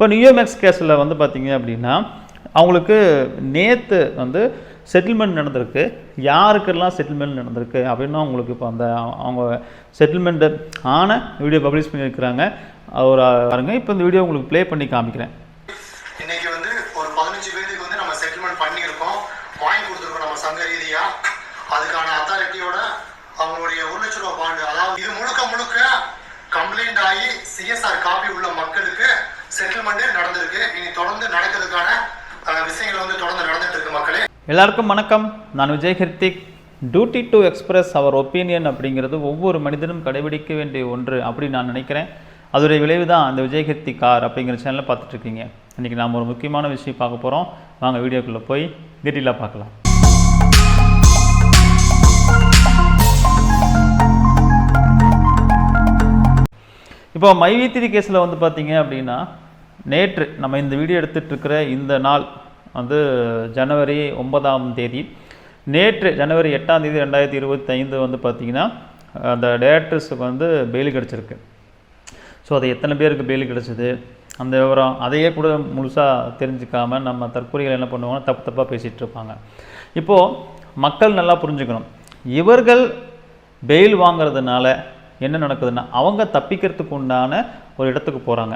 இப்போ நியூயோமேக்ஸ் கேஸில் வந்து பார்த்தீங்க அப்படின்னா அவங்களுக்கு நேற்று வந்து செட்டில்மெண்ட் நடந்திருக்கு. யாருக்கெல்லாம் செட்டில்மெண்ட் நடந்திருக்கு அப்படின்னு அவங்களுக்கு இப்போ அந்த அவங்க செட்டில்மெண்ட்டு ஆன வீடியோ பப்ளிஷ் பண்ணியிருக்கிறாங்க. ஒரு பாருங்கள் இப்போ இந்த வீடியோ உங்களுக்கு ப்ளே பண்ணி காமிக்கிறேன் இன்னைக்கு வந்து ஒரு பதினஞ்சு பேருக்கு வந்து நம்ம செட்டில்மெண்ட் பண்ணியிருக்கோம் வாங்கி கொடுத்துருக்கோம் நம்ம சங்க ரீதியா அதுக்கான அத்தாரிட்டியோட அவங்களுடைய ஒரு லட்ச ரூபாய் பாண்டு அதாவது இது முழுக்க முழுக்க கம்ப்ளைண்ட் ஆகி சிஎஸ்ஆர் காப்பி உள்ள மக்களுக்கு செட்டில்மெண்ட் நடந்திருக்கு இனி தொடர்ந்து நடக்கிறதுக்கான அஹ், விஷயங்கள் வந்து தொடர்ந்து நடந்துட்டு இருக்கு மக்களே எல்லாருக்கும் வணக்கம். நான் Vijay Hrithik duty to express our opinion அப்படிங்கிறது ஒவ்வொரு மனிதனும் கடைபிடிக்க வேண்டிய ஒன்று அப்படின்னு நான் நினைக்கிறேன். அதோடைய விளைவு தான் அந்த விஜய் ஹிர்தி கார் அப்படிங்கிற சேனலில் பார்த்துட்ருக்கீங்க இன்றைக்கி நாம் ஒரு முக்கியமான விஷயம் பார்க்க போகிறோம் வாங்க வீடியோக்குள்ளே போய் டீட்டெயிலாக பார்க்கலாம். இப்போ மைவித்திரி கேஸில் வந்து பார்த்தீங்க அப்படின்னா நேற்று நம்ம இந்த வீடியோ எடுத்துகிட்ருக்கிற இந்த நாள் வந்து ஜனவரி ஒன்பதாம் தேதி. நேற்று ஜனவரி எட்டாம் தேதி ரெண்டாயிரத்தி இருபத்தி ஐந்து வந்து பார்த்திங்கன்னா அந்த டேரக்டர்ஸுக்கு வந்து பெயில் கிடச்சிருக்கு. ஸோ அது எத்தனை பேருக்கு பெயில் கிடச்சிது? அந்த விவரம் அதையே கூட முழுசாக தெரிஞ்சுக்காமல் நம்ம தற்கொலைகள் என்ன பண்ணுவாங்கன்னா தப்பு தப்பாக பேசிகிட்டு இருப்பாங்க. இப்போது மக்கள் நல்லா புரிஞ்சுக்கணும். இவர்கள் பெயில் வாங்குறதுனால என்ன நடக்குதுன்னா அவங்க தப்பிக்கிறதுக்கு உண்டான ஒரு இடத்துக்கு போகிறாங்க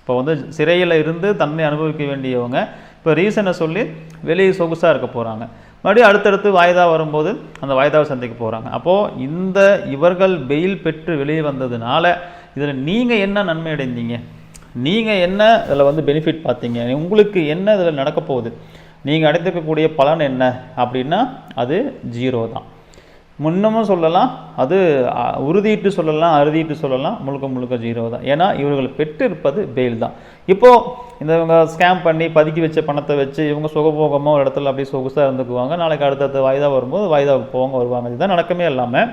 இப்போ வந்து சிறையில் இருந்து தன்னை அனுபவிக்க வேண்டியவங்க இப்போ ரீசனை சொல்லி வெளியே சொகுசாக இருக்க போகிறாங்க மறுபடியும் அடுத்தடுத்து வாய்தா வரும்போது அந்த வாய்தாவை சந்திக்க போகிறாங்க அப்போது இந்த இவர்கள் பெயில் பெற்று வெளியே வந்ததுனால இதில் நீங்கள் என்ன நன்மை அடைந்தீங்க? நீங்கள் என்ன இதில் வந்து பெனிஃபிட் பார்த்தீங்க? உங்களுக்கு என்ன இதில் நடக்க போகுது? நீங்கள் அடைந்திருக்கக்கூடிய பலன் என்ன? அப்படின்னா அது ஜீரோ தான். முன்னமும் சொல்லலாம் அது உறுதியிட்டு சொல்லலாம் அறுதியிட்டு சொல்லலாம் முழுக்க முழுக்க ஜீரோ தான். ஏன்னா இவர்கள் பெற்றிருப்பது பெயில் தான். இப்போது இந்த இவங்க ஸ்கேம் பண்ணி பதுக்கி வச்ச பணத்தை வச்சு இவங்க சுகபோகமாக ஒரு இடத்துல அப்படியே சொகுசாக இருந்துக்குவாங்க. நாளைக்கு அடுத்தடுத்த வாய்தா வரும்போது வாய்தாவுக்கு போவாங்க வருவாங்க. இதுதான் நடக்கமே இல்லாமல்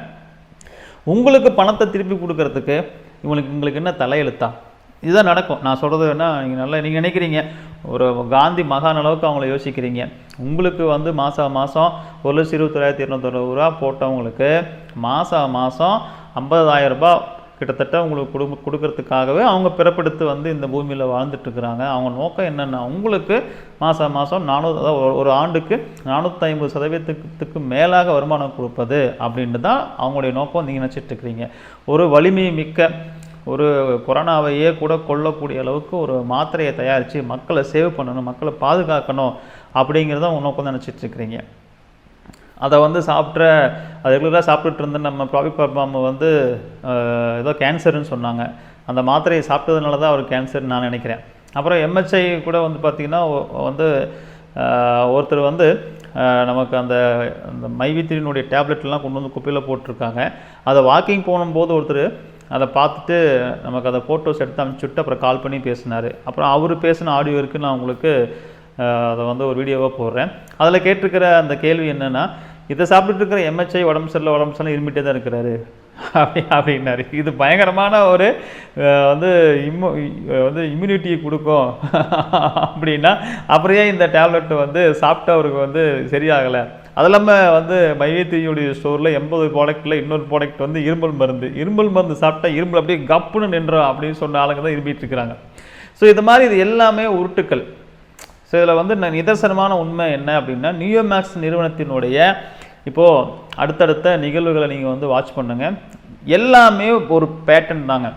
உங்களுக்கு பணத்தை திருப்பி கொடுக்கறதுக்கு இவங்களுக்கு உங்களுக்கு என்ன தலையெழுத்தா? இதுதான் நடக்கும். நான் சொல்கிறது என்ன நீங்கள் நல்லா நீங்கள் நினைக்கிறீங்க. ஒரு காந்தி மகான் அளவுக்கு அவங்கள யோசிக்கிறீங்க. உங்களுக்கு வந்து மாதம் மாதம் ஒரு லட்சம் இருபத்தொள்ளாயிரத்தி இரநூத்தொண்ணூறு ரூபா போட்டவங்களுக்கு மாதம் மாதம் ஐம்பதாயிரம் ரூபா கிட்டத்தட்ட உங்களுக்கு குடும்ப கொடுக்கறதுக்காகவே அவங்க பிறப்பெடுத்து வந்து இந்த பூமியில் வாழ்ந்துட்டுருக்குறாங்க அவங்க நோக்கம் என்னென்னா உங்களுக்கு மாதம் மாதம் நானூறு அதாவது ஒரு- ஒரு ஆண்டுக்கு நானூற்றி ஐம்பது சதவீதத்துக்கு மேலாக வருமானம் கொடுப்பது அப்படின்ட்டு தான் அவங்களுடைய நோக்கம். நீங்கள் நினச்சிட்டு இருக்கிறீங்க. ஒரு வலிமை மிக்க ஒரு கொரோனாவையே கூட கொல்லக்கூடிய அளவுக்கு ஒரு மாத்திரையை தயாரித்து மக்களை சேவ் பண்ணணும் மக்களை பாதுகாக்கணும் அப்படிங்கிறத அவங்க நோக்கம் தான் நினச்சிட்டு இருக்கிறீங்க. அதை வந்து சாப்பிட்ற அது ரெகுலராக சாப்பிட்டுட்டு இருந்த நம்ம ப்ராபிக் பர்மாம் வந்து ஏதோ கேன்சர்னு சொன்னாங்க. அந்த மாத்திரையை சாப்பிட்டதுனால தான் அவர் கேன்சர்னு நான் நினைக்கிறேன். அப்புறம் எம்ஹெச்ஐ கூட வந்து பார்த்திங்கன்னா வந்து ஒருத்தர் வந்து நமக்கு அந்த அந்த மைவித்திரினுடைய டேப்லெட்லாம் கொண்டு வந்து குப்பையில் போட்டிருக்காங்க. அதை வாக்கிங் போகும்போது ஒருத்தர் அதை பார்த்துட்டு நமக்கு அதை ஃபோட்டோஸ் எடுத்து அனுப்பிச்சுட்டு அப்புறம் கால் பண்ணி பேசினார். அப்புறம் அவர் பேசின ஆடியோ இருக்குது நான் உங்களுக்கு அதை வந்து ஒரு வீடியோவாக போடுறேன். அதில் கேட்டிருக்கிற அந்த கேள்வி என்னென்னா இதை சாப்பிட்டுட்டு இருக்கிற எம்ஹெச்ஐ உடம்பு சரியில்லை உடம்பு சரியில்லை இருமிட்டே தான் இருக்கிறாரு. அப்படி அப்படின்னாரு. இது பயங்கரமான ஒரு வந்து இம்மு வந்து இம்யூனிட்டியை கொடுக்கும். அப்படின்னா அப்புறம் ஏன் இந்த டேப்லெட் வந்து சாப்பிட்டவருக்கு வந்து சரியாகலை. அது இல்லாமல் வந்து மைவேத்திரியுடைய ஸ்டோரில் எண்பது ப்ராடக்ட்டில் இன்னொரு ப்ராடக்ட் வந்து இருமல் மருந்து. இருமல் மருந்து சாப்பிட்டா இருமல் அப்படியே கப்புன்னு நின்றோம் அப்படின்னு சொன்ன ஆளுங்க தான் இருமிட்டு இருக்கிறாங்க ஸோ இது மாதிரி இது எல்லாமே உருட்டுக்கள். ஸோ இதில் வந்து நான் நிதர்சனமான உண்மை என்ன அப்படின்னா நியூயோமேக்ஸ் நிறுவனத்தினுடைய இப்போது அடுத்தடுத்த நிகழ்வுகளை நீங்கள் வந்து வாட்ச் பண்ணுங்கள் எல்லாமே ஒரு பேட்டன் தாங்க.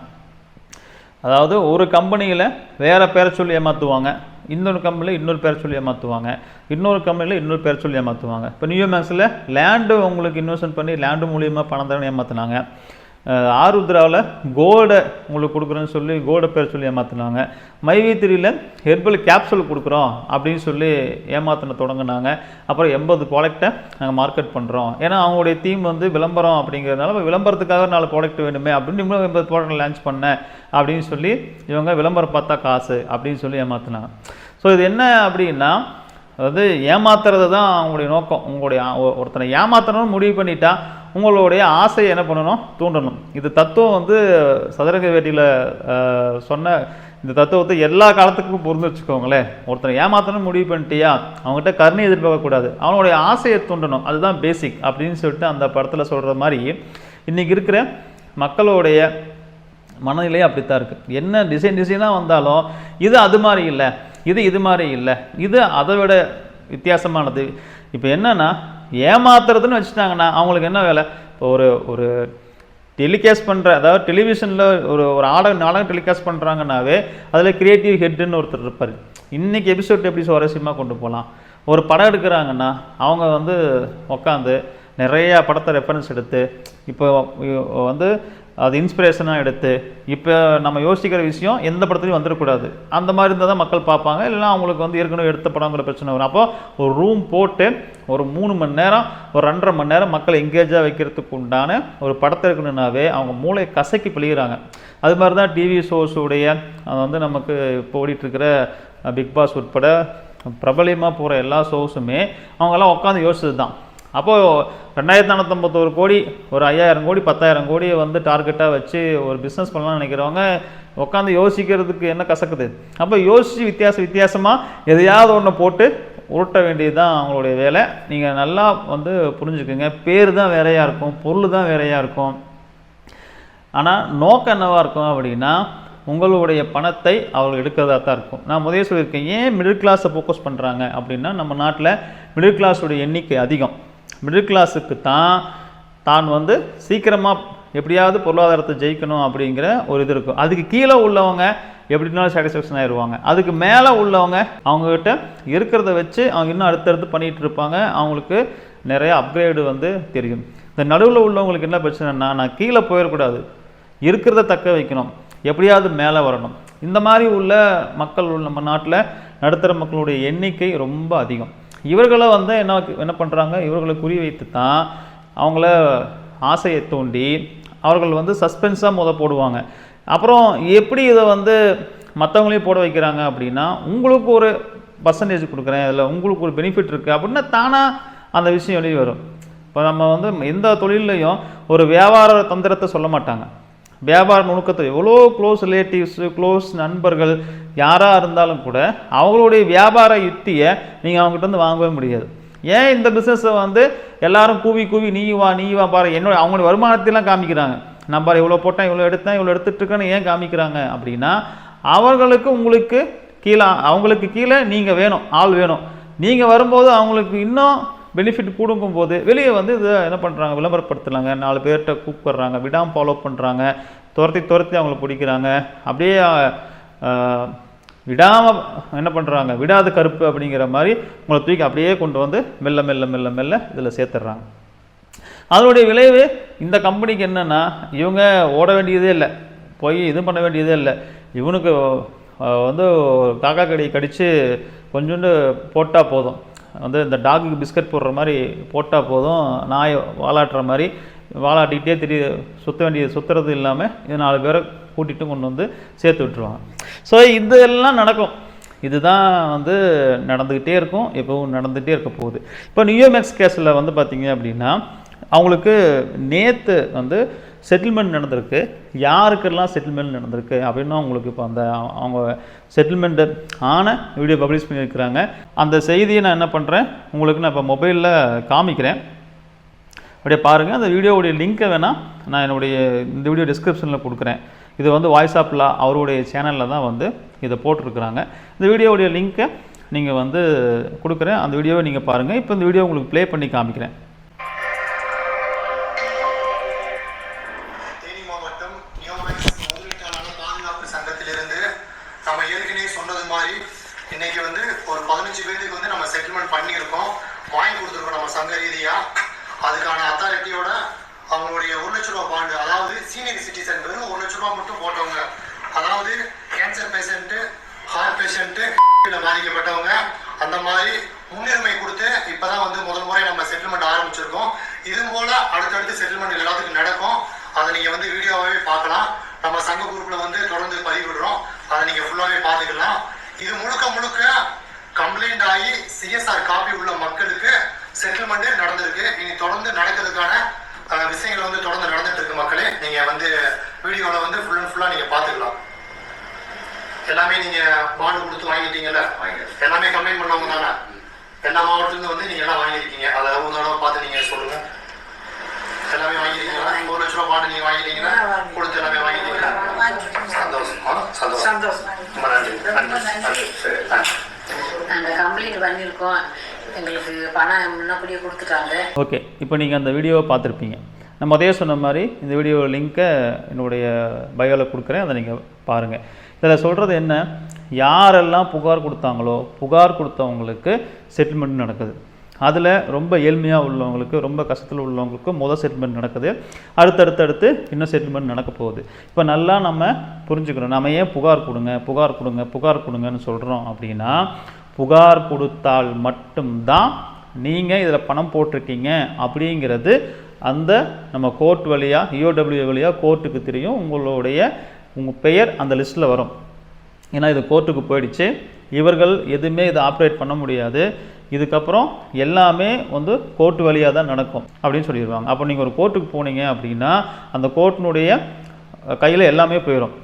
அதாவது ஒரு கம்பெனியில் வேறு பேரை சொல்லி ஏமாற்றுவாங்க இன்னொரு கம்பெனியில் இன்னொரு பேர் சொல்லி ஏமாற்றுவாங்க இன்னொரு கம்பெனியில் இன்னொரு பேர் சொல்லி ஏமாற்றுவாங்க இப்போ நியூ மேக்ஸில் லேண்டு உங்களுக்கு இன்வெஸ்ட்மெண்ட் பண்ணி லேண்டு மூலியமாக பணம் தரணும் ஏமாற்றினாங்க ஆருத்ராவில் கோடை உங்களுக்கு கொடுக்குறேன்னு சொல்லி கோடை பேர் சொல்லி ஏமாற்றினாங்க மைவி த்ரீயில் ஹெர்பல் கேப்சூல் கொடுக்குறோம் அப்படின்னு சொல்லி ஏமாத்தின தொடங்கினாங்க. அப்புறம் எண்பது ப்ராடக்ட்டை நாங்கள் மார்க்கெட் பண்ணுறோம் ஏன்னா அவங்களுடைய தீம் வந்து விளம்பரம் அப்படிங்கிறதுனால விளம்பரத்துக்காக நாலு ப்ராடக்ட் வேணுமே அப்படின்னு இன்னும் எண்பது ப்ராடக்ட் லான்ச் பண்ணேன் அப்படின்னு சொல்லி இவங்க விளம்பரம் பார்த்தா காசு அப்படின்னு சொல்லி ஏமாற்றினாங்க ஸோ இது என்ன அப்படின்னா அதாவது ஏமாத்துறது தான் அவங்களுடைய நோக்கம். உங்களுடைய ஒருத்தனை ஏமாத்தணும்னு முடிவு பண்ணிட்டா உங்களுடைய ஆசையை என்ன பண்ணணும்? தூண்டணும். இது தத்துவம் வந்து சதுரங்க வேட்டியில் சொன்ன இந்த தத்துவத்தை எல்லா காலத்துக்கும் பொருந்து வச்சுக்கோங்களேன். ஒருத்தனை ஏமாத்தணும் முடிவு பண்ணிட்டியா அவங்ககிட்ட கருணை எதிர்பார்க்கக்கூடாது அவனுடைய ஆசையை தூண்டணும். அதுதான் பேசிக் அப்படின்னு சொல்லிட்டு அந்த படத்தில் சொல்கிற மாதிரி இன்றைக்கி இருக்கிற மக்களுடைய மனநிலையே அப்படித்தான் இருக்குது என்ன டிசைன் டிசைனாக வந்தாலும் இது அது மாதிரி இல்லை இது இது மாதிரி இல்லை இது அதை விட வித்தியாசமானது. இப்போ என்னன்னா ஏமாத்துறதுன்னு வச்சுட்டாங்கன்னா அவங்களுக்கு என்ன வேலை? இப்போ ஒரு ஒரு டெலிகாஸ்ட் பண்ணுற அதாவது டெலிவிஷனில் ஒரு ஒரு ஆடகம் நாடகம் டெலிகாஸ்ட் பண்ணுறாங்கன்னாவே அதில் கிரியேட்டிவ் ஹெட்டுன்னு ஒருத்தர் இருப்பார். இன்றைக்கி எபிசோட் எப்படி சுவாரஸ்யமாக கொண்டு போகலாம் ஒரு படம் எடுக்கிறாங்கன்னா அவங்க வந்து உக்காந்து நிறையா படத்தை ரெஃபரன்ஸ் எடுத்து இப்போ வந்து அது இன்ஸ்பிரேஷனாக எடுத்து இப்போ நம்ம யோசிக்கிற விஷயம் எந்த படத்துலையும் வந்துடக்கூடாது அந்த மாதிரி இருந்தால் தான் மக்கள் பார்ப்பாங்க. இல்லைன்னா அவங்களுக்கு வந்து ஏற்கனவே எடுத்த படங்கிற பிரச்சனை வரும். அப்போ ஒரு ரூம் போட்டு ஒரு மூணு மணி நேரம் ஒரு ரெண்டரை மணி நேரம் மக்களை எங்கேஜாக வைக்கிறதுக்கு உண்டான ஒரு படத்தை இருக்கணுன்னாவே அவங்க மூளையை கசக்கி பிழிகிறாங்க அது மாதிரி தான் டிவி ஷோஸுடைய அது வந்து நமக்கு இப்போ ஓடிட்டுருக்கிற பிக் பாஸ் உட்பட பிரபலியமாக போகிற எல்லா ஷோஸுமே அவங்கெல்லாம் உட்காந்து யோசிச்சது தான் அப்போது ரெண்டாயிரத்தி நானூற்றம்பத்தோரு கோடி ஒரு ஐயாயிரம் கோடி பத்தாயிரம் கோடி வந்து டார்கெட்டாக வச்சு ஒரு பிஸ்னஸ் பண்ணலாம்னு நினைக்கிறவங்க உட்காந்து யோசிக்கிறதுக்கு என்ன கசக்குது? அப்போ யோசித்து வித்தியாச வித்தியாசமாக எதையாவது ஒன்று போட்டு உருட்ட வேண்டியது தான் அவங்களுடைய வேலை. நீங்கள் நல்லா வந்து புரிஞ்சுக்குங்க. பேர் தான் வேறையாக இருக்கும் பொருள் தான் வேறையாக இருக்கும். ஆனால் நோக்கம் என்னவாக இருக்கும் அப்படின்னா உங்களுடைய பணத்தை அவர்கள் எடுக்கிறதா தான் இருக்கும். நான் முதலே சொல்லியிருக்கேன் ஏன் மிடில் கிளாஸை ஃபோக்கஸ் பண்ணுறாங்க அப்படின்னா நம்ம நாட்டில் மிடில் கிளாஸுடைய எண்ணிக்கை அதிகம். மிடில் கிளாஸுக்கு தான் தான் வந்து சீக்கிரமாக எப்படியாவது பொருளாதாரத்தை ஜெயிக்கணும் அப்படிங்கிற ஒரு இது இருக்கும். அதுக்கு கீழே உள்ளவங்க எப்படினாலும் சாட்டிஸ்ஃபேக்ஷன் ஆயிடுவாங்க அதுக்கு மேலே உள்ளவங்க அவங்கக்கிட்ட இருக்கிறத வச்சு அவங்க இன்னும் அடுத்தடுத்து பண்ணிகிட்டு இருப்பாங்க. அவங்களுக்கு நிறைய அப்கிரேடு வந்து தெரியும். இந்த நடுவில் உள்ளவங்களுக்கு என்ன பிரச்சனைனா நான் கீழே போயிடக்கூடாது. இருக்கிறத தக்க வைக்கணும். எப்படியாவது மேலே வரணும். இந்த மாதிரி உள்ள மக்கள் நம்ம நாட்டில் நடுத்தர மக்களுடைய எண்ணிக்கை ரொம்ப அதிகம். இவர்களை வந்து என்ன என்ன பண்ணுறாங்க இவர்களை குறி வைத்து தான் அவங்கள ஆசையை தூண்டி அவர்கள் வந்து சஸ்பென்ஸாக முத போடுவாங்க. அப்புறம் எப்படி இதை வந்து மற்றவங்களையும் போட வைக்கிறாங்க அப்படின்னா உங்களுக்கு ஒரு பர்சன்டேஜ் கொடுக்குறேன் அதில் உங்களுக்கு ஒரு பெனிஃபிட் இருக்குது அப்படின்னா தானாக அந்த விஷயம் வெளியே வரும். இப்போ நம்ம வந்து எந்த தொழில்லையும் ஒரு வியாபார தந்திரத்தை சொல்ல மாட்டாங்க. வியாபார நுணுக்கத்தை எவ்வளோ க்ளோஸ் ரிலேட்டிவ்ஸு க்ளோஸ் நண்பர்கள் யாராக இருந்தாலும் கூட அவங்களுடைய வியாபார யுக்தியை நீங்கள் அவங்ககிட்ட வந்து வாங்கவே முடியாது. ஏன் இந்த பிஸ்னஸை வந்து எல்லாரும் கூவி கூவி நீ வா நீ வா பாரு என்னோட அவங்களுடைய வருமானத்தையெல்லாம் காமிக்கிறாங்க. நம்பர் இவ்வளோ போட்டேன் இவ்வளோ எடுத்தேன் இவ்வளோ எடுத்துட்டுருக்கேன்னு ஏன் காமிக்கிறாங்க? அப்படின்னா அவர்களுக்கு உங்களுக்கு கீழே அவங்களுக்கு கீழே நீங்கள் வேணும் ஆள் வேணும். நீங்கள் வரும்போது அவங்களுக்கு இன்னும் பெனிஃபிட் கொடுக்கும் போது வெளியே வந்து இதை என்ன பண்ணுறாங்க விளம்பரப்படுத்துறாங்க. நாலு பேர்கிட்ட கூப்பிட்றாங்க. விடாமல் ஃபாலோ பண்ணுறாங்க துரத்தி துரத்தி அவங்கள பிடிக்கிறாங்க. அப்படியே விடாமல் என்ன பண்ணுறாங்க விடாத கருப்பு அப்படிங்கிற மாதிரி உங்களை தூக்கி அப்படியே கொண்டு வந்து மெல்ல மெல்ல மெல்ல மெல்ல இதில் சேர்த்துட்றாங்க. அதனுடைய விளைவு இந்த கம்பெனிக்கு என்னென்னா இவங்க ஓட வேண்டியதே இல்லை. போய் இது பண்ண வேண்டியதே இல்லை. இவனுக்கு வந்து காக்கா கடி கடித்து கொஞ்சோண்டு போட்டால் போதும். வந்து இந்த டாகுக்கு பிஸ்கட் போடுற மாதிரி போட்டால் போதும் நாய் வாலாட்டுற மாதிரி வாலாட்டிக்கிட்டே திடீர் சுற்ற வேண்டியது சுற்றுறது இல்லாமல் இது நாலு பேரை கூட்டிகிட்டு கொண்டு வந்து சேர்த்து விட்டுருவாங்க. ஸோ இதெல்லாம் நடக்கும். இதுதான் வந்து நடந்துக்கிட்டே இருக்கும் எப்பவும் நடந்துகிட்டே இருக்க போகுது. இப்போ நியூயோமேக்ஸ் கேஸில் வந்து பார்த்தீங்க அப்படின்னா அவங்களுக்கு நேற்று வந்து செட்டில்மெண்ட் நடந்திருக்கு. யாருக்கெல்லாம் செட்டில்மெண்ட் நடந்திருக்கு அப்படின்னு அவங்களுக்கு இப்போ அந்த அவங்க செட்டில்மெண்ட்டு ஆன வீடியோ பப்ளிஷ் பண்ணியிருக்கிறாங்க. அந்த செய்தியை நான் என்ன பண்ணுறேன் உங்களுக்கு நான் இப்போ மொபைலில் காமிக்கிறேன். அப்படியே பாருங்கள் அந்த வீடியோவுடைய லிங்க்கை வேணால் நான் என்னுடைய இந்த வீடியோ டிஸ்கிரிப்ஷனில் கொடுக்குறேன். இது வந்து வாய்ஸ் ஆப்பில் அவருடைய சேனலில் தான் வந்து இதை போட்டிருக்கிறாங்க. இந்த வீடியோவுடைய லிங்க்கை நீங்கள் வந்து கொடுக்குறேன். அந்த வீடியோவை நீங்கள் பாருங்கள் இப்போ இந்த வீடியோ உங்களுக்கு ப்ளே பண்ணி காமிக்கிறேன். அத்தாரிட்டியோட அவங்களுடைய ஒரு லட்ச ரூபா பாண்டு அதாவது சீனியர் சிட்டிசன் ஒரு லட்ச ரூபா மட்டும் போட்டவங்க. அதாவது கேன்சர் பேஷண்ட்டு ஹார்ட் பேஷண்ட்டு பாதிக்கப்பட்டவங்க. அந்த மாதிரி முன்னுரிமை கொடுத்து இப்பதான் வந்து முதல் முறை நம்ம செட்டில்மெண்ட் ஆரம்பிச்சிருக்கோம். இது போல அடுத்தடுத்து செட்டில்மெண்ட் எல்லாத்துக்கும் நடக்கும். அதை நீங்கள் வந்து வீடியோவாகவே பார்க்கலாம். நம்ம சங்க குரூப்பில் வந்து தொடர்ந்து பதிவிடுறோம். அதை நீங்கள் ஃபுல்லாகவே பார்த்துக்கலாம். இது முழுக்க முழுக்க கம்ப்ளைண்ட் ஆகி சிஎஸ்ஆர் காப்பி உள்ள மக்களுக்கு செட்டில்மெண்ட் நடந்திருக்கு. இனி தொடர்ந்து நடக்கிறதுக்கான விஷயங்கள் வந்து தொடர்ந்து நடந்துட்டு இருக்கு மக்களே. நீங்க வந்து வீடியோல வந்து ஃபுல் அண்ட் ஃபுல்லா நீங்க பார்த்துக்கலாம். எல்லாமே நீங்க பாண்டு கொடுத்து வாங்கிட்டீங்கல்ல? எல்லாமே கம்ப்ளைண்ட் பண்ணவங்க தானே? எல்லா மாவட்டத்துல இருந்து வந்து நீங்க எல்லாம் வாங்கியிருக்கீங்க. அதை ஒரு தடவை பார்த்து நீங்க சொல்லுங்க. எல்லாமே வாங்கிருக்கீங்களா ஒரு லட்ச ரூபா பாண்டு நீங்க வாங்கிட்டீங்களா கொடுத்து எல்லாமே வாங்கிட்டீங்களா? சந்தோஷம். சந்தோஷம். ரொம்ப நன்றி. நன்றி. நாங்கள் கம்ப்ளைண்ட் பண்ணியிருக்கோம். எங்களுக்கு பணம் முன்னக்கூடியே கொடுத்துட்டாங்க. ஓகே இப்போ நீங்கள் அந்த வீடியோவை பார்த்துருப்பீங்க. நான் அதே சொன்ன மாதிரி இந்த வீடியோ லிங்க்கை என்னுடைய பயோவில் கொடுக்குறேன் அதை நீங்கள் பாருங்கள் இதில் சொல்கிறது என்ன? யாரெல்லாம் புகார் கொடுத்தாங்களோ புகார் கொடுத்தவங்களுக்கு செட்டில்மெண்ட் நடக்குது. அதில் ரொம்ப ஏழ்மையாக உள்ளவங்களுக்கு ரொம்ப கஷ்டத்தில் உள்ளவங்களுக்கு முதல் செட்டில்மெண்ட் நடக்குது. அடுத்தடுத்து அடுத்து இன்னும் செட்டில்மெண்ட் நடக்க போகுது. இப்போ நல்லா நம்ம புரிஞ்சுக்கணும். நம்ம ஏன் புகார் கொடுங்க புகார் கொடுங்க புகார் கொடுங்கன்னு சொல்கிறோம் அப்படின்னா புகார் கொடுத்தால் மட்டும்தான் நீங்கள் இதில் பணம் போட்டிருக்கீங்க அப்படிங்கிறது அந்த நம்ம கோர்ட் வழியாக இஓடபிள்யூ வழியாக கோர்ட்டுக்கு தெரியும். உங்களுடைய உங்கள் பெயர் அந்த லிஸ்ட்டில் வரும். ஏன்னா இது கோர்ட்டுக்கு போயிடுச்சு. இவர்கள் எதுவுமே இதை ஆப்ரேட் பண்ண முடியாது. இதுக்கப்புறம் எல்லாமே வந்து கோர்ட் வழியாக தான் நடக்கும் அப்படின்னு சொல்லிடுவாங்க. அப்போ நீங்கள் ஒரு கோர்ட்டுக்கு போனீங்க அப்படின்னா அந்த கோர்ட்டினுடைய கையில் எல்லாமே போயிடும்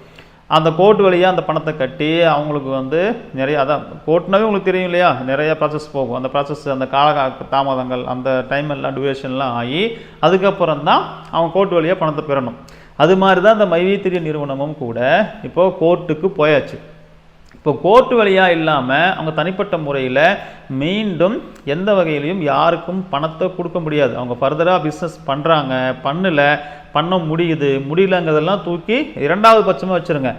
அந்த கோர்ட் வழியாக அந்த பணத்தை கட்டி அவங்களுக்கு வந்து நிறைய அதான் கோர்ட்னாவே உங்களுக்கு தெரியும் இல்லையா? நிறைய ப்ராசஸ் போகும். அந்த ப்ராசஸ் அந்த கால தாமதங்கள் அந்த டைம் எல்லாம் டியூரேஷன்லாம் ஆகி அதுக்கப்புறம் தான் அவங்க கோர்ட் வழியாக பணத்தை பெறணும். அது மாதிரி தான் அந்த மைவீத்திரிய நிறுவனமும் கூட இப்போ கோர்ட்டுக்கு போயாச்சு. இப்போ கோர்ட்டு வழியாக இல்லாமல் அவங்க தனிப்பட்ட முறையில் மீண்டும் எந்த வகையிலையும் யாருக்கும் பணத்தை கொடுக்க முடியாது. அவங்க ஃபர்தராக பிஸ்னஸ் பண்ணுறாங்க பண்ணல பண்ண முடியுது முடியலங்கிறதெல்லாம் தூக்கி இரண்டாவது பட்சமாக வச்சுருங்க.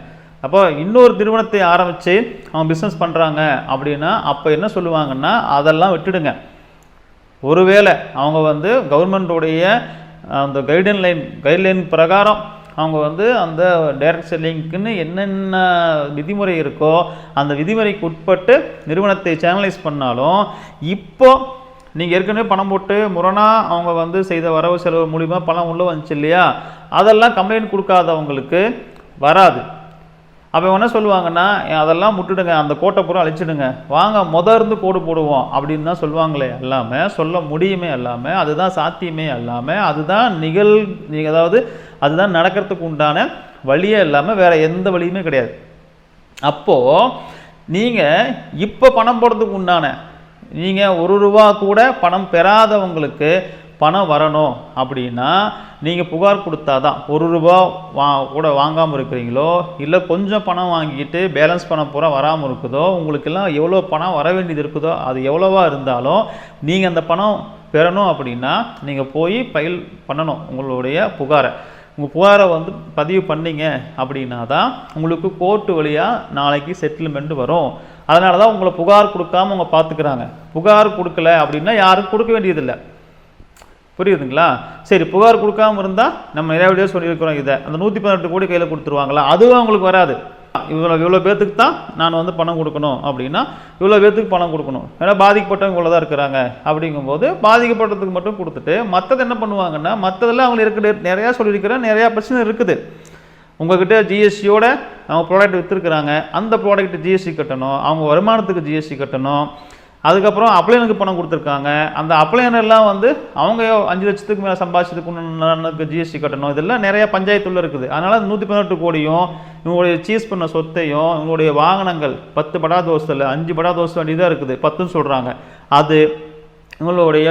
அப்போ இன்னொரு நிறுவனத்தை ஆரம்பித்து அவங்க பிஸ்னஸ் பண்ணுறாங்க அப்படின்னா அப்போ என்ன சொல்லுவாங்கன்னா அதெல்லாம் விட்டுடுங்க. ஒருவேளை அவங்க வந்து கவர்மெண்ட்டுடைய அந்த கைடன் லைன் கைட்லைன் பிரகாரம் அவங்க வந்து அந்த டைரக்ட் செல்லிங்க்குன்னு என்னென்ன விதிமுறை இருக்கோ அந்த விதிமுறைக்கு உட்பட்டு நிறுவனத்தை சேனலைஸ் பண்ணாலும் இப்போ நீங்கள் ஏற்கனவே பணம் போட்டு முரணாக அவங்க வந்து செய்த வரவு செலவு மூலிமா பணம் உள்ளே வந்துச்சு இல்லையா? அதெல்லாம் கம்ப்ளைண்ட் கொடுக்காதவங்களுக்கு வராது. அப்போ என்ன சொல்லுவாங்கன்னா அதெல்லாம் முட்டுடுங்க அந்த கோட்டை பூரா அழிச்சிடுங்க. வாங்க முத இருந்து கோடு போடுவோம். அப்படின்னு தான் சொல்லுவாங்களே எல்லாமே சொல்ல முடியுமே எல்லாமே அதுதான் சாத்தியமே எல்லாமே அதுதான் நிகழ் நீ- அதாவது அதுதான் நடக்கிறதுக்கு உண்டான வழியே இல்லாமல் வேற எந்த வழியுமே கிடையாது. அப்போது நீங்கள் இப்போ பணம் போடுறதுக்கு உண்டான நீங்கள் ஒரு ரூபா கூட பணம் பெறாதவங்களுக்கு பணம் வரணும் அப்படின்னா நீங்கள் புகார் கொடுத்தா தான் ஒரு ரூபா வா கூட வாங்காமல் இருக்கிறீங்களோ இல்லை கொஞ்சம் பணம் வாங்கிட்டு பேலன்ஸ் பணம் பூரா வராமல் இருக்குதோ உங்களுக்கெல்லாம் எவ்வளோ பணம் வர வேண்டியது இருக்குதோ அது எவ்வளோவா இருந்தாலும் நீங்கள் அந்த பணம் பெறணும் அப்படின்னா நீங்கள் போய் ஃபைல் பண்ணணும் உங்களுடைய புகாரை. உங்கள் புகாரை வந்து பதிவு பண்ணீங்க அப்படின்னா தான் உங்களுக்கு கோர்ட்டு வழியாக நாளைக்கு செட்டில்மெண்ட் வரும். அதனால தான் உங்களை புகார் கொடுக்காம அவங்க பார்த்துக்கிறாங்க புகார் கொடுக்கல அப்படின்னா யாரும் கொடுக்க வேண்டியதில்லை. புரியுதுங்களா? சரி புகார் கொடுக்காம இருந்தால் நம்ம நிறைய வீடியோ சொல்லியிருக்கிறோம் இதை. அந்த நூற்றி பதினெட்டு கோடி கையில் கொடுத்துருவாங்களா? அதுவும் அவங்களுக்கு வராது. இவ்வளோ இவ்வளோ பேர்த்துக்கு தான் நான் வந்து பணம் கொடுக்கணும் அப்படின்னா இவ்வளோ பேர்த்துக்கு பணம் கொடுக்கணும். ஏன்னா பாதிக்கப்பட்டவங்க இவ்வளோ தான் இருக்கிறாங்க அப்படிங்கும்போது பாதிக்கப்பட்டதுக்கு மட்டும் கொடுத்துட்டு மற்றது என்ன பண்ணுவாங்கன்னா மற்றதெல்லாம் அவங்க இருக்கிற நிறையா சொல்லியிருக்கிறேன் நிறையா பிரச்சனை இருக்குது. உங்ககிட்ட ஜிஎஸ்டியோட அவங்க ப்ராடக்ட் விற்றுருக்குறாங்க அந்த ப்ராடக்ட் ஜிஎஸ்டி கட்டணும். அவங்க வருமானத்துக்கு ஜிஎஸ்டி கட்டணும். அதுக்கப்புறம் அப்ளைனுக்கு பணம் கொடுத்துருக்காங்க. அந்த அப்ளைனர்லாம் வந்து அவங்க அஞ்சு லட்சத்துக்கு மேலே சம்பாதிச்சதுக்கு ஜிஎஸ்டி கட்டணும் இதெல்லாம் நிறைய பஞ்சாயத்துள்ள இருக்குது. அதனால் நூற்றி பதினெட்டு கோடியும் இவங்களுடைய சீஸ் பண்ண சொத்தையும் இவங்களுடைய வாகனங்கள் பத்து படா தோசையில் அஞ்சு படா தோசை வேண்டியதாக இருக்குது. பத்துன்னு சொல்கிறாங்க அது இவங்களுடைய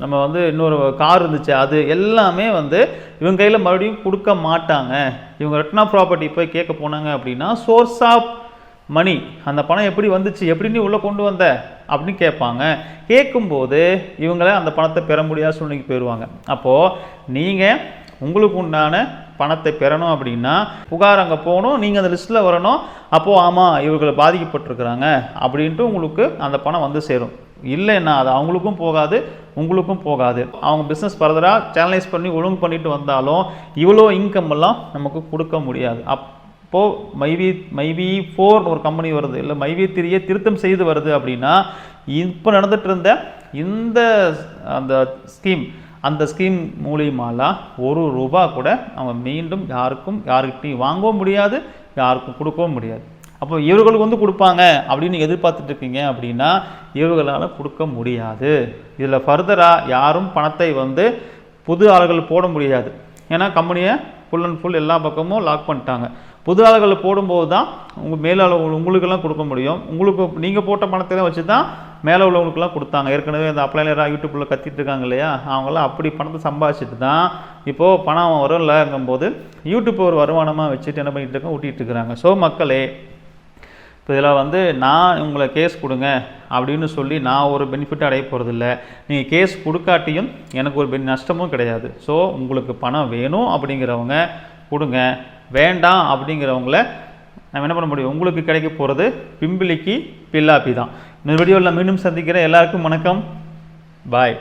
நம்ம வந்து இன்னொரு கார் இருந்துச்சு. அது எல்லாமே வந்து இவங்க கையில் மறுபடியும் கொடுக்க மாட்டாங்க. இவங்க ரெட்னா ப்ராப்பர்ட்டி போய் கேட்க போனாங்க அப்படின்னா சோர்ஸ் ஆஃப் மணி அந்த பணம் எப்படி வந்துச்சு? எப்படி நீ உள்ளே கொண்டு வந்த? அப்படின்னு கேட்பாங்க. கேட்கும்போது இவங்கள அந்த பணத்தை பெற முடியாத சூழ்நிலைக்கு போயிடுவாங்க. அப்போது நீங்கள் உங்களுக்கு உண்டான பணத்தை பெறணும் அப்படின்னா புகார் அங்கே போகணும் நீங்கள் அந்த லிஸ்ட்டில் வரணும். அப்போது ஆமாம் இவர்கள் பாதிக்கப்பட்டிருக்கிறாங்க அப்படின்ட்டு உங்களுக்கு அந்த பணம் வந்து சேரும். இல்லைன்னா அது அவங்களுக்கும் போகாது உங்களுக்கும் போகாது. அவங்க பிஸ்னஸ் ஃபர்தராக சேனலைஸ் பண்ணி ஒழுங்கு பண்ணிட்டு வந்தாலும் இவ்வளோ இன்கம் எல்லாம் நமக்கு கொடுக்க முடியாது. அப் இப்போது மைவி மைவி ஃபோர்னு ஒரு கம்பெனி வருது இல்லை மைவி த்ரீயே திருத்தம் செய்து வருது அப்படின்னா இப்போ நடந்துட்டு இருந்த இந்த அந்த ஸ்கீம் அந்த ஸ்கீம் மூலியமாலாம் ஒரு ரூபா கூட அவங்க மீண்டும் யாருக்கும் யாருக்கிட்டையும் வாங்கவும் முடியாது யாருக்கும் கொடுக்கவும் முடியாது. அப்போ இவர்களுக்கு வந்து கொடுப்பாங்க அப்படின்னு எதிர்பார்த்துட்டு இருக்கீங்க அப்படின்னா இவர்களால் கொடுக்க முடியாது. இதில் ஃபர்தராக யாரும் பணத்தை வந்து புது ஆளுகள் போட முடியாது. ஏன்னா கம்பெனியை ஃபுல் அண்ட் ஃபுல் எல்லா பக்கமும் லாக் பண்ணிட்டாங்க. புது ஆளுகள் போடும்போது தான் உங்கள் மேலே உங்களுக்கெல்லாம் கொடுக்க முடியும். உங்களுக்கு நீங்கள் போட்ட பணத்தை தான் வச்சு தான் மேலே உள்ளவங்களுக்குலாம் கொடுத்தாங்க. ஏற்கனவே இந்த அப்ளைலராக யூடியூப்பில் கத்திட்டு இருக்காங்க இல்லையா? அவங்களாம் அப்படி பணத்தை சம்பாதிச்சுட்டு தான் இப்போது பணம் வரும்லங்கும்போது யூடியூப் ஒரு வருமானமாக வச்சுட்டு என்ன பண்ணிட்டு இருக்காங்க ஊட்டிகிட்டு இருக்கிறாங்க. ஸோ மக்களே இப்போ இதில் வந்து நான் உங்களை கேஸ் கொடுங்க அப்படின்னு சொல்லி நான் ஒரு பெனிஃபிட் அடைய போகிறதில்ல நீங்கள் கேஸ் கொடுக்காட்டியும் எனக்கு ஒரு பெனி நஷ்டமும் கிடையாது. ஸோ உங்களுக்கு பணம் வேணும் அப்படிங்கிறவங்க கொடுங்க. வேண்டாம் அப்படிங்கிறவங்கள நம்ம என்ன பண்ண முடியும்? உங்களுக்கு கிடைக்க போகிறது பிம்பிளிக்கு பில்லாப்பி தான். இந்த வீடியோவில் மீண்டும் சந்திக்கிறேன். எல்லாருக்கும் வணக்கம். பாய்